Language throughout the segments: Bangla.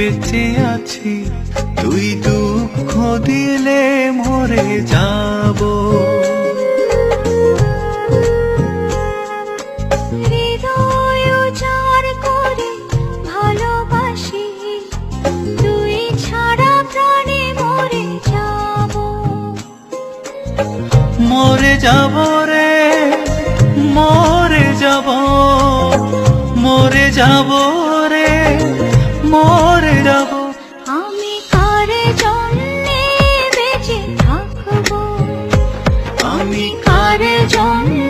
বেঁচে আছি তুই দুঃখ দিলে মরে যাব। মরে যাব রে মরে যাব মরে যাব রে মরে আমি কার জন্যে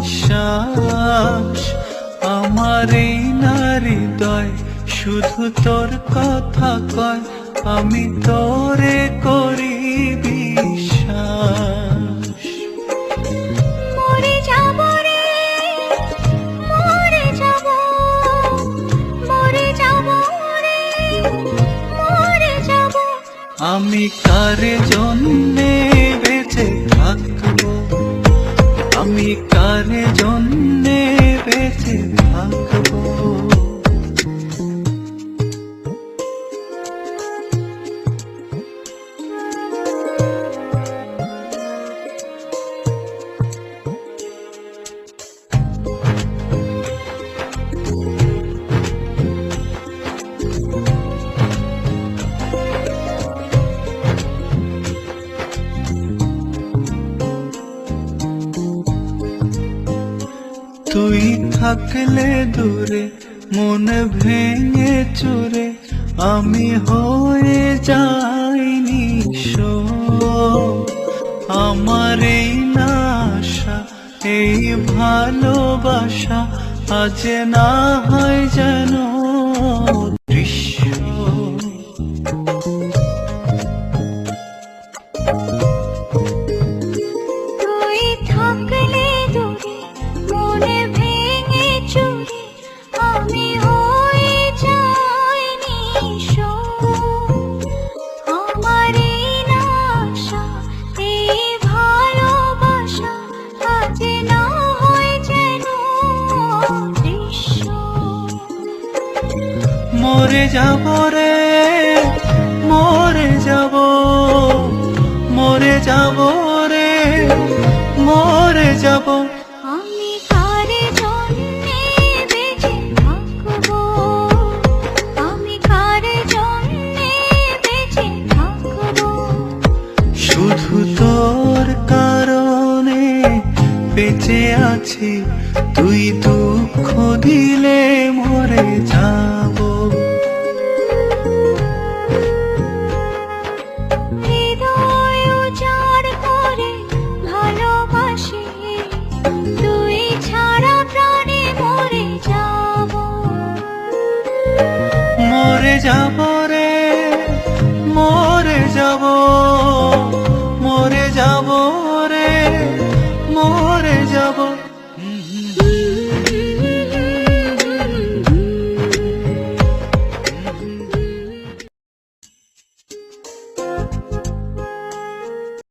নিঃশ্বাস। আমার এই নারীদয় শুধু তোর কথা কয় আমি তোরে করি বিশ্বাস। আমি কার জন্যে তুই থাকলে দূরে, মন ভেঙে চুরে, আমি হয়ে যাইনি আমার এই নাশা, এই ভালোবাসা, আজ না হয় যেন যাব রে মরে যাব মরে যাব রে মরে যাব। আমি কার জন্যে বেঁচে থাকব আমি কার জন্যে বেঁচে থাকব। শুধু তোর কারণে বেঁচে আছি তুই দুঃখ দিলে মরে যাব